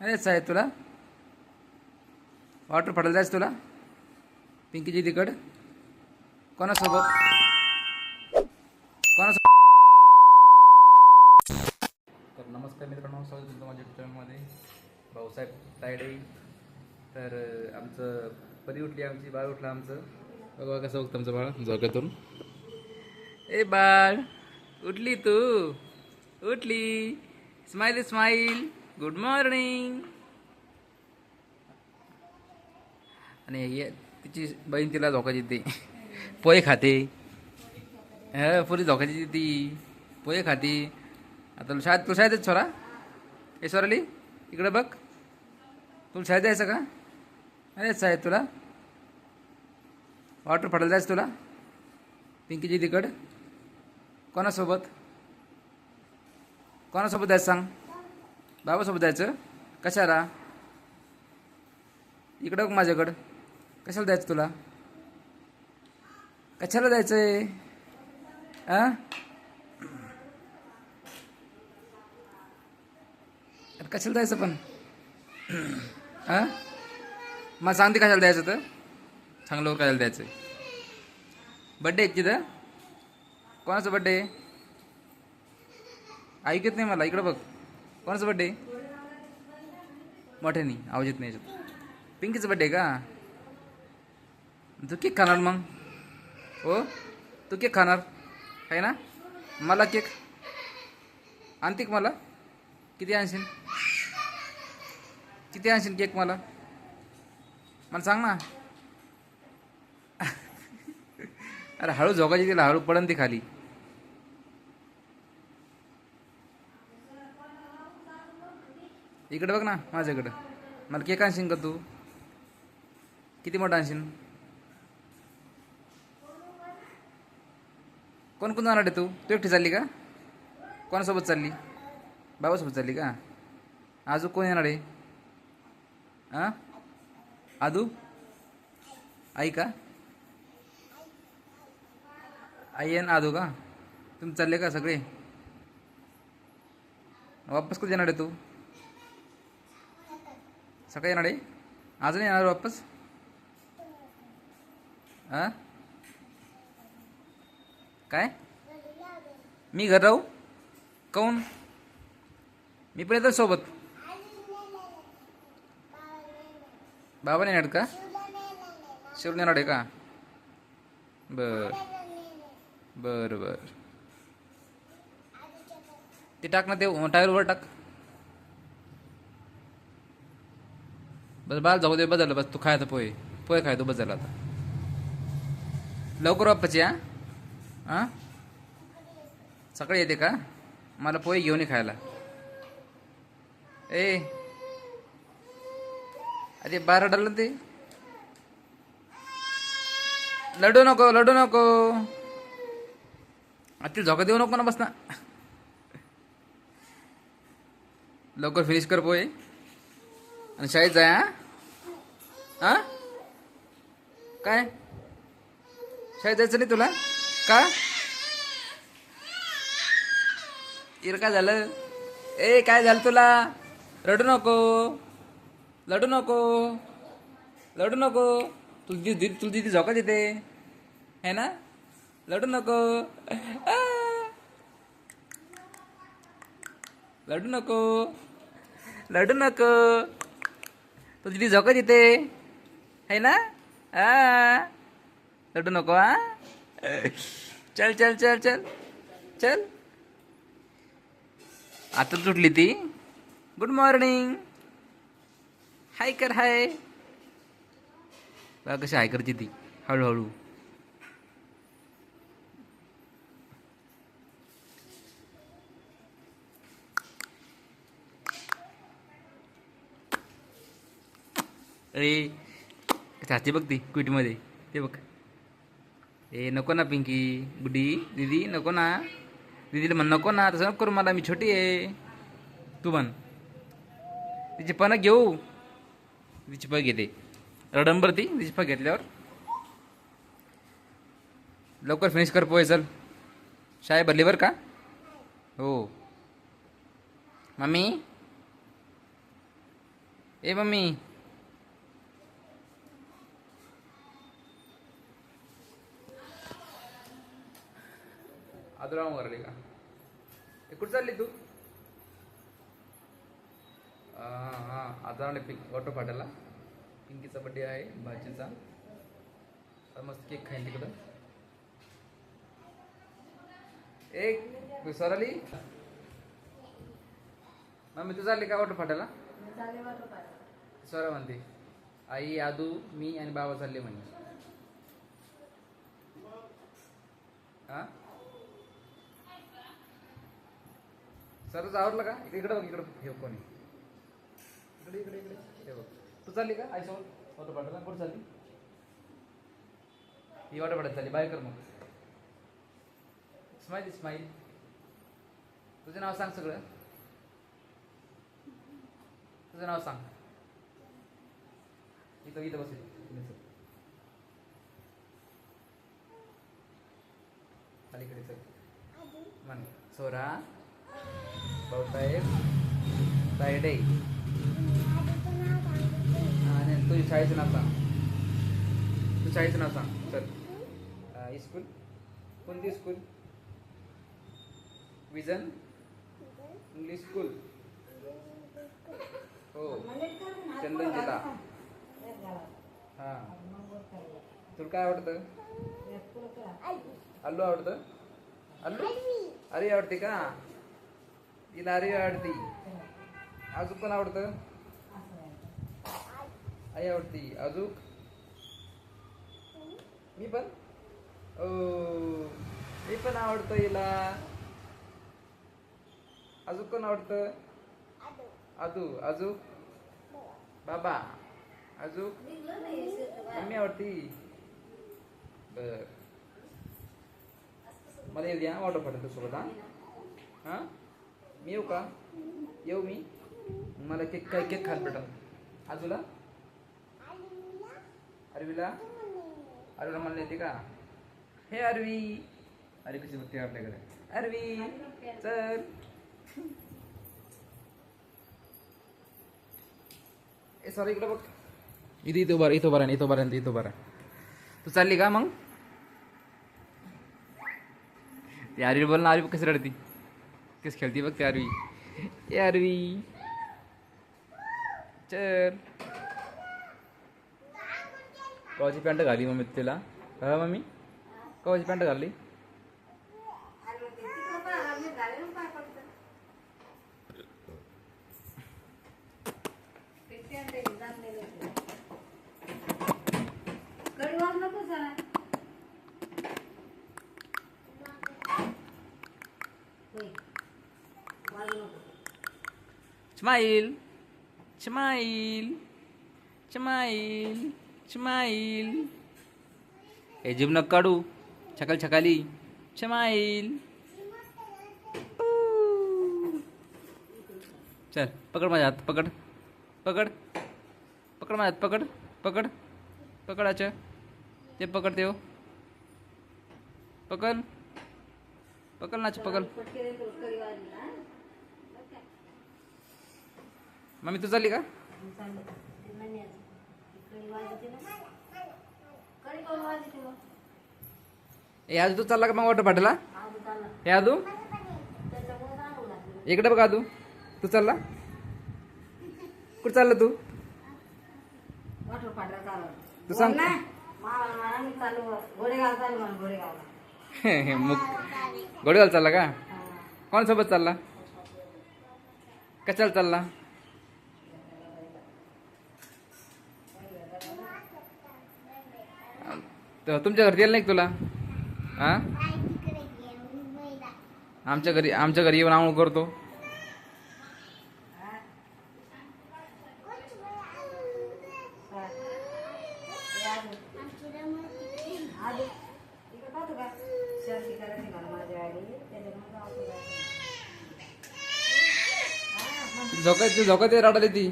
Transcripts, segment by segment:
अरे साहेब तुला? वॉटर पडायला जायचं तुला? पिंकीची तिकड कोणासोबत? कोणासोबत? तर नमस्कार मित्रांनो स्वागत तुमचं माझ्या चॅनलमध्ये भाऊसाहेब तायडे. तर आमचं परी उठली आमची? बाळ उठलं आमचं? बघा कसं बघतं आमचं बाळ. झोक्यातून. ए बाळ उठली तू. उठली. स्माइल स्माइल गुड मॉर्निंग आणि हे तिची बहीण तिला धोका ते पोहे खाते. हा पुरी धोका ती. पोहे खाते. आता शाळेत तू शाळेतच छोरा? ए सोराली इकडे बघ. तुला शाळेत जायचं का? अरे साहेब तुला. वॉटर पडायला जायचं तुला. पिंकीची तिकड कोणासोबत? कोणासोबत जायचं सांग? बाबासोबत जायचं? कशाला? इकडं बघ माझ्याकडं. कशाला जायचं तुला? कशाला जायचंय? आहे हां कशाला जायचं पण? आ? मला सांगते कशाला द्यायचं तर? चांगलं कशाला द्यायचं बड्डे आहे तिथं? कोणाचा बड्डे ऐकत नाही मला. इकडं बघ. कोणाचा बड्डे मोठ्यानी आवाज येत नाही पिंकीचा बड्डे का? तू केक खाणार मग? हो? तू केक खाणार? आहे ना? मला केक? आणते मला? किती आणशील? किती आणशील केक मला? मला सांग ना. अरे हळू झोकायची तिला हळू पडन ती खाली. इकडे बघ ना माझ्याकडं. मला केक आणशील का तू? किती मोठा आणशील? कोण कोण जाणार आहे तू? तू एकटी चालली का? कोणासोबत चालली? बाबासोबत चालली का? आजू कोण येणार आहे? हां आदू आई का? आई आणि आदू का? तुम्ही चालले का सगळे? वापस कधी येणार आहे तू? सकाळी येणार आहे? आज नाही येणार वापस? हां? काय? मी घर राहू? काऊन? मी पण येतो सोबत. बाबा नाही येणार का? शिवून येणार आहे का? बर. बर बर. ते टाक ना ते टायरवर टाक. बस बाल जाऊ दे बदल बस तू खायचं पोहे. पोहे खाय तू बदल आता. लवकर वापस या. हां सकाळी येते का? मला पोहे घेऊन ये खायला. ए. अरे बारा डाल ते. लडू नको लडू नको. आता झोका देऊ नको ना बस ना लवकर फिनिश कर पोहे. आणि शाळेत जाय हा? काय? शाळेत जायचं नाही तुला? का? इर काय झालं? ए काय झालं तुला? रडू नको. लडू नको. लडू नको. तुझी दीदी तुझी दीदी झोका देते. है ना? लडू नको. लडू नको. लडू नको. तो तिथे झोका येते है ना? आ. नको हा चल चल चल चल. चल. आता तुटली ती. गुड मॉर्निंग हाय कर हाय कशी हाय करते ती. हळूहळू. अरे साथी बघ ती क्विटमध्ये ते बघ. ए नको ना पिंकी. गुडी दीदी नको ना. दीदीला म्हण नको ना तसं नको करू मला मी छोटी आहे. तू म्हण. तिची पण घेऊ. तिची पग घेते. रडंबर ती तिची पग घेतल्यावर. लवकर फिनिश कर पोहे चल. शाळे भरली बरं का? हो. मम्मी? ए मम्मी. आदुराव वरली का? कुठं चालली तू? हां हां आदरावने पिंक वॉटर पाटाला पिंकीचा बड्डे आहे भाजीचा मस्त केक खाईन तिकडं. एक तू सरली मम्मी तू चालली का वॉटर फाटाला स्वरा म्हणते. आई आदू मी आणि बाबा चालले म्हणे. हा सरच आवडलं का? इकडे इकडे बघ इकडे. हे कोणी. इकडे इकडे इकडे. हे बघ. तू चालली का? आईसोबत वॉटर फाटाला कुठं चालली? ही वॉटर फाटात चालली. बाय कर मग. स्माईल स्माईल तुझं नाव सांग सगळं. तुझं नाव सांग. इथं इथं बसेल अलीकडे चल म्हण. सोरा. भाऊसाहेब तायडे आणि तुझ्या शाळेचं नाव सांग. तू शाळेचं नाव सांग. चल. स्कूल कोणती स्कूल विजन? English school. हो. चंदन जिल्हा. हा. तुला काय आवडतं? अल्लू आवडतं? अल्लू अरे आवडते का? किनारी अरे आवडती. अजून पण आवडतं? आई आवडती. अजून मी पण? ओ मी पण आवडतं हिला. अजून कोण आवडतं? आदू. अजून बाबा. अजून मम्मी आवडती. बर. मला येऊ द्या ऑर्डर पाठवतो सोबत हा? हां? मी येऊ का? येऊ मी? मला केक काय केक खात भेटल. आजूला? अरवीला अरवीला मला येते का? हे अरवी अरे कशी बघते आपल्याकडे. अरवी चल. ए सॉरी इकडे बघ. इथे इथं बरं इथं बरं इथं बरं इथं बरं तू चालली का मग? ती अरवी बोल ना आरवी कशी रडती? किस खेळती बघ ती आरवी ए आरवी चल। कवाची पॅन्ट घाली मम्मी तिला? हा मम्मी? कवाची पॅन्ट घालली स्माईल स्माईल स्माईल स्माईल हे जीभ नक काढू. छकल छकाली. स्माईल चल पकड माझ्या हात पकड. पकड. पकड माझ्या हात पकड. पकड. पकड अच्छा ते पकडते हो. पकड. पकड नाच पकड. मम्मी तू चालली का? ए आजू तू चालला का मग वॉटर पाटाला हे आदू इकडे बघ आदू तू चालला? कुठं चालला तू? तू सांग. मग गोडेगाव चालला का? कोण सोबत चालला? कशाला चालला? तर तुमच्या घरी येईल नाही तुला? हा आमच्या घरी आमच्या घरी येऊन आंघोळ करतो. झोका ती झोका दे रडाली ती.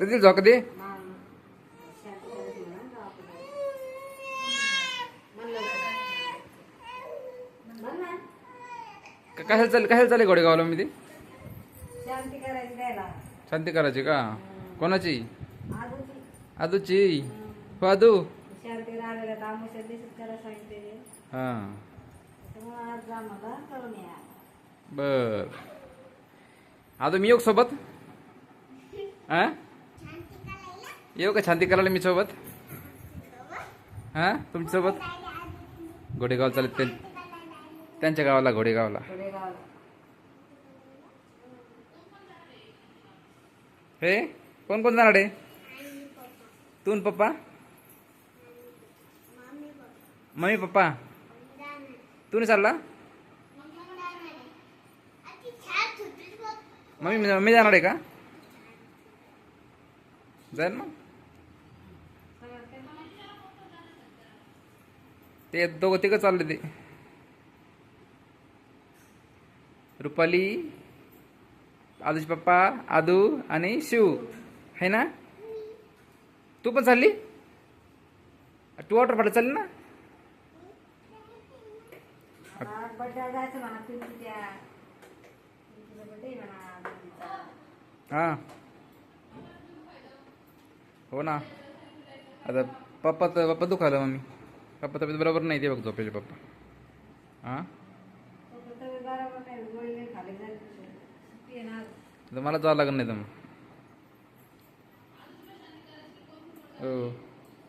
दे ती झोका दे क- कशाला चालले कशाला चालले गोडेगावला मी ते शांती करायची द्यायला शांती करायची का? कोणाची? आजची. आदूची हो आदू शांती राहिलेल्या तामुशा दिसत त्याला सांगितले हां. त्यामुळे आज जा मला करून या. बर. आदू मी येऊ का सोबत? हा येऊ का शांती करायला मी सोबत? हा? तुमच्यासोबत घोडेगाव चालत ते त्यांच्या गावाला घोडेगावला. हे? कोण कोण जाणार आहे? तू पप्पा? Mummy papa? तू नाही चालला? मम्मी मम्मी जाणार आहे का? जाईल मग ते दोघं तिघं चालले ते. रुपाली आदूचे पप्पा आदू आणि शिव है ना तू पण चालली तू वॉटर पार्क चालली ना हां हो ना आता पप्पा तर पप्पा दुखायला मम्मी पप्पा तब्येत बरोबर नाही ते बघ झोपेले पप्पा हां तर मला जावं लागत नाही तर मग हो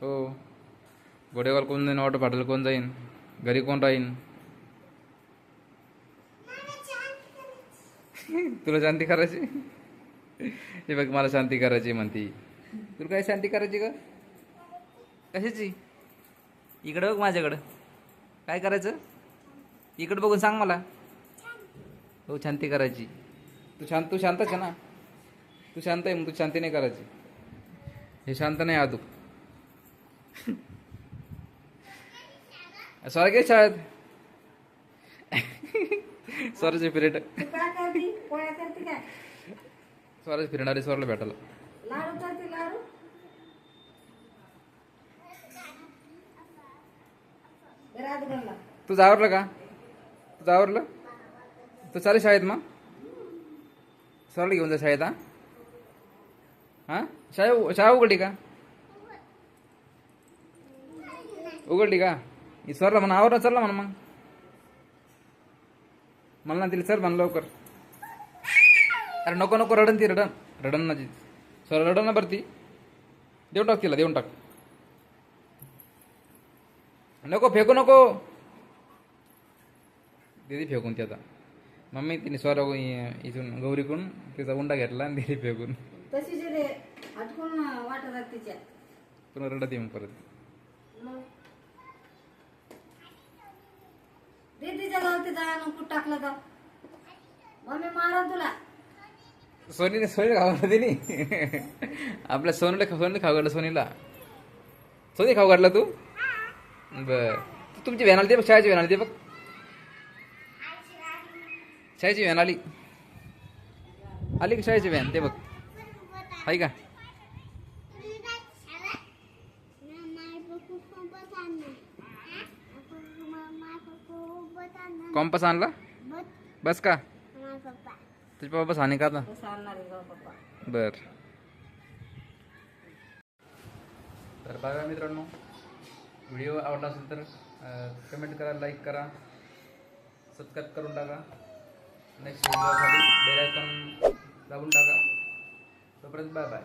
हो. घोडेगाव कोण जाईन ऑटो फाटल कोण जाईन घरी कोण राहीन? तुला शांती करायची? हे बघ मला शांती करायची म्हणती. तुला काय शांती करायची का कशाची? इकडं बघ माझ्याकडं. काय करायचं? इकडं बघून सांग मला. हो शांती करायची. तू शांत तू शांतच आहे ना? तू शांत आहे मग तू शांती नाही करायची. हे शांत नाही आदू सॉरी काय शाळेत. स्वराचे पिरियड स्वराज फिरणारे स्वरला भेटायला. तुझं आवरलं का? तुझं आवरलं? तो चालेल शाळेत मग? सरळ घेऊन जा शाळेत हा? हां? शाळा शाळा उघडली का? उघडली का? सरला म्हणा आवरलं चालला म्हणा मग. मला ना तिला चल म्हण लवकर. अरे नको नको रडन ती रडन. रडन ना ती. सर रडन ना बरं ती. देऊन टाक तिला देऊन टाक. नको फेकू नको. दीदी फेकून ती आता. मम्मी तिने स्वर इथून गौरीकडून तिचा उंडा घेतला आणि दिली फेकून. तशी रे हटकून वाटतात तिच्या. पुन्हा रडत येऊन परत. मग? दीदीच्या गाव तिचा आणून कुठं टाकलं तर मम्मी मारा तुला. सोनीने सोनी खाऊ घातला तिने. आपल्या सोनीला सोनीला खाऊ घातलं सोनीला. सोनी खाऊ घातला तू? बर. तू तुमची व्हॅन आली ते बघ शाळेची व्हॅन आली ते बघ. शाळेची व्हॅन आली. आली का शाळेची व्हॅन ते बघ. आहे का? कॉम्पस आणला? बस का? तुझे पप्पा बस आणि का आता? बर. तर बघा मित्रांनो व्हिडिओ आवडला असेल तर कमेंट करा लाईक करा सबस्क्राईब करून टाका. नेक्स्ट व्हिडिओसाठी बेल आयकॉन दाबून टाका. तोपर्यंत बाय बाय